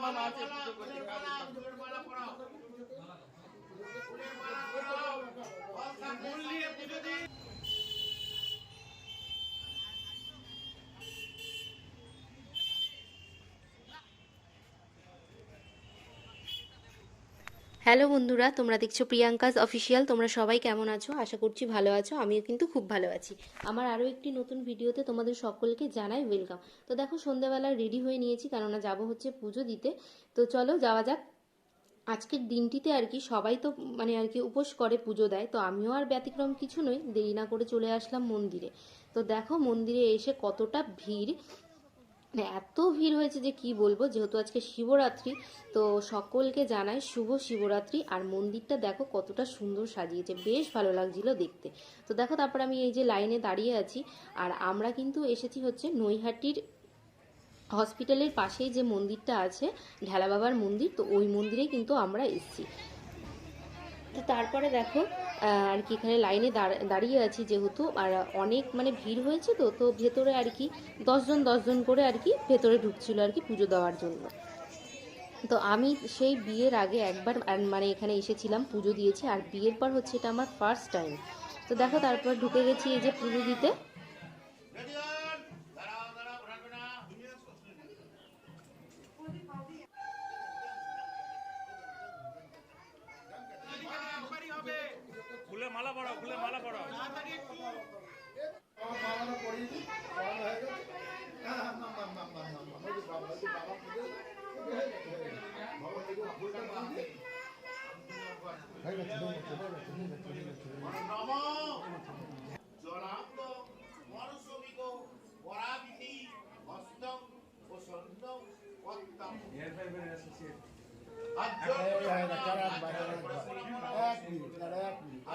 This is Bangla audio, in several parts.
আছে তো মামা মা আছে পুজো করতে হ্যালো বন্ধুরা, তোমরা দেখছ প্রিয়াঙ্কাস অফিসিয়াল, তোমরা সবাই কেমন আছো? আশা করছি ভালো আছো, আমিও কিন্তু খুব ভালো আছি। আমার আরও একটি নতুন ভিডিওতে তোমাদের সকলকে জানাই ওয়েলকাম তো দেখো, সন্ধ্যাবেলা রেডি হয়ে নিয়েছি, কেননা যাব হচ্ছে পুজো দিতে। তো চলো, যাওয়া যাক। আজকের দিনটিতে আর কি সবাই তো মানে আর কি উপোস করে পুজো দেয়, তো আমিও আর ব্যতিক্রম কিছু নই, দেরি না করে চলে আসলাম মন্দিরে। তো দেখো, মন্দিরে এসে কতটা ভিড় মানে এত ভিড় হয়েছে যে কি বলব? যেহেতু আজকে শিবরাত্রি, তো সকলকে জানাই শুভ শিবরাত্রি। আর মন্দিরটা দেখো কতটা সুন্দর সাজিয়েছে, বেশ ভালো লাগছিল দেখতে। তো দেখো তারপর আমি এই যে লাইনে দাঁড়িয়ে আছি, আর আমরা কিন্তু এসেছি হচ্ছে নৈহাটির হসপিটালের পাশেই যে মন্দিরটা আছে ঢেলা বাবার মন্দির, তো ওই মন্দিরে কিন্তু আমরা এসেছি। তো তারপরে দেখো আর কি এখানে লাইনে দাঁড়- দাঁড়িয়ে আছি যেহেতু। আর অনেক মানে ভিড় হয়েছে তো তো ভেতরে আর কি দশজন দশজন করে আর কি ভেতরে ঢুকছিল আর কি পুজো দেওয়ার জন্য। তো আমি সেই বিয়ের আগে একবার মানে এখানে এসেছিলাম, পুজো দিয়েছি। আর বিয়ের পর হচ্ছে এটা আমার ফার্স্ট টাইম তো দেখো, তারপর ঢুকে গেছি এই যে পুজো দিতে। মালা পড়াও ফুলে মালা পড়াও। জনাব্দ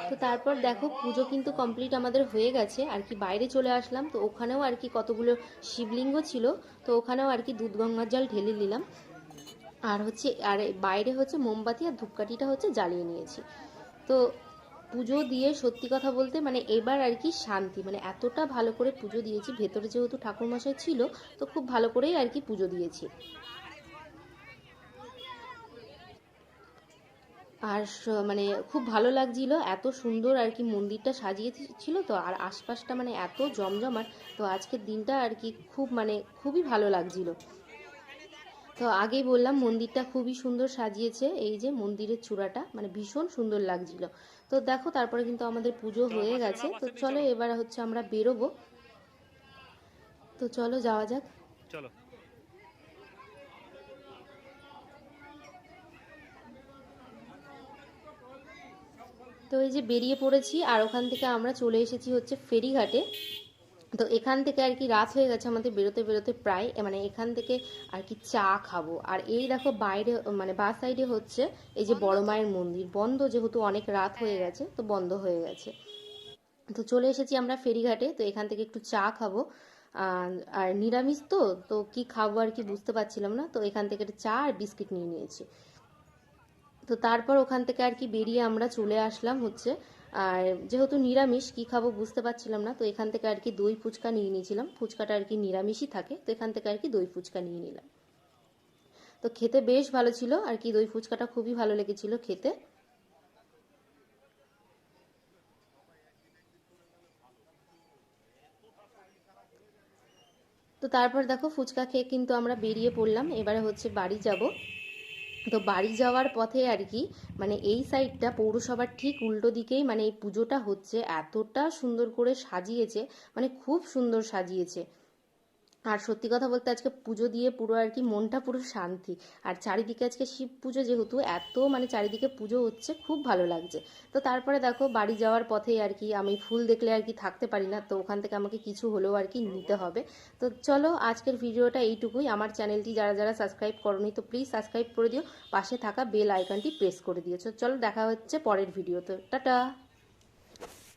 তো তারপর দেখো পুজো কিন্তু কমপ্লিট আমাদের হয়ে গেছে। আর কি বাইরে চলে আসলাম, তো ওখানেও আর কি কতগুলো শিবলিঙ্গ ছিল, তো ওখানেও আর কি দুধ গঙ্গার জল ঢেলে নিলাম। আর হচ্ছে, আর বাইরে হচ্ছে মোমবাতি আর ধূপকাঠিটা হচ্ছে জ্বালিয়ে নিয়েছি। তো পুজো দিয়ে সত্যি কথা বলতে মানে এবার আর কি শান্তি মানে এতটা ভালো করে পুজো দিয়েছি, ভেতরে যেহেতু ঠাকুরমশাই ছিল, তো খুব ভালো করেই আর কি পুজো দিয়েছি। আর মানে খুব ভালো লাগছিল এত সুন্দর আর কি মন্দিরটা সাজিয়েছিল তো আর আশপাশটা মানে এত জমজমাট তো আজকের দিনটা আর কি খুব মানে খুবই ভালো লাগছিল। তো আগেই বললাম মন্দিরটা খুবই সুন্দর সাজিয়েছে এই যে মন্দিরের চূড়াটা মানে ভীষণ সুন্দর লাগছিল। তো দেখো তারপরে কিন্তু আমাদের পুজো হয়ে গেছে তো চলো। এবার হচ্ছে আমরা বেরোবো। তো চলো যাওয়া যাক। চলো। তো এই যে বেরিয়ে পড়েছি, আর ওখান থেকে আমরা চলে এসেছি হচ্ছে ফেরিঘাটে। তো এখান থেকে আর কি রাত হয়ে গেছে আমাদের বেরোতে বেরোতে প্রায় মানে এখান থেকে আর কি চা খাব। আর এই দেখো বাইরে মানে বা সাইডে হচ্ছে এই যে বড় মায়ের মন্দির। বন্ধ যেহেতু অনেক রাত হয়ে গেছে, তো বন্ধ হয়ে গেছে। তো চলে এসেছি আমরা ফেরিঘাটে, তো এখান থেকে একটু চা খাব। আর নিরামিষ তো তো কি খাব আর কি বুঝতে পারছিলাম না। তো এখান থেকে একটা চা আর বিস্কিট নিয়ে নিয়েছি। তো তারপর ওখান থেকে আর কি বেরিয়ে আমরা চলে আসলাম হচ্ছে। আর যেহেতু নিরামিষ, কি খাব বুঝতে পারছিলাম না, তো এখান থেকে আর কি দই ফুচকা নিয়ে নিয়েছিলাম। ফুচকাটা আর কি নিরামিষই থাকে, তো এখান থেকে আর কি দই ফুচকা নিয়ে নিলাম। তো খেতে বেশ ভালো ছিল, আর কি দই ফুচকাটা খুবই ভালো লেগেছিল খেতে। তো তারপর দেখো ফুচকা খেয়ে কিন্তু আমরা বেরিয়ে পড়লাম, এবারে হচ্ছে বাড়ি যাব। তো বাড়ি যাওয়ার পথে আর কি মানে এই সাইডটা পৌরসভার ঠিক উল্টো দিকেই মানে এই পুজোটা হচ্ছে, এতটা সুন্দর করে সাজিয়েছে মানে খুব সুন্দর সাজিয়েছে। আর সত্যি কথা বলতে আজকে পুজো দিয়ে পুরো আর কি মনটা পুরো শান্তি। আর চারিদিকে আজকে শিব পুজো যেহেতু, এত মানে চারিদিকে পুজো হচ্ছে, খুব ভালো লাগছে। তো তারপরে দেখো, বাড়ি যাওয়ার পথে আর কি আমি ফুল দেখলে আর কি থাকতে পারি না, তো ওখান থেকে আমাকে কিছু হলেও আর কি নিতে হবে। তো চলো, আজকের ভিডিওটা এইটুকুই। আমার চ্যানেলটি যারা যারা সাবস্ক্রাইব করনি, তো প্লিজ সাবস্ক্রাইব করে দিও। পাশে থাকা বেল আইকনটি প্রেস করে দিয়েছ চলো, দেখা হচ্ছে পরের ভিডিওতে। টাটা!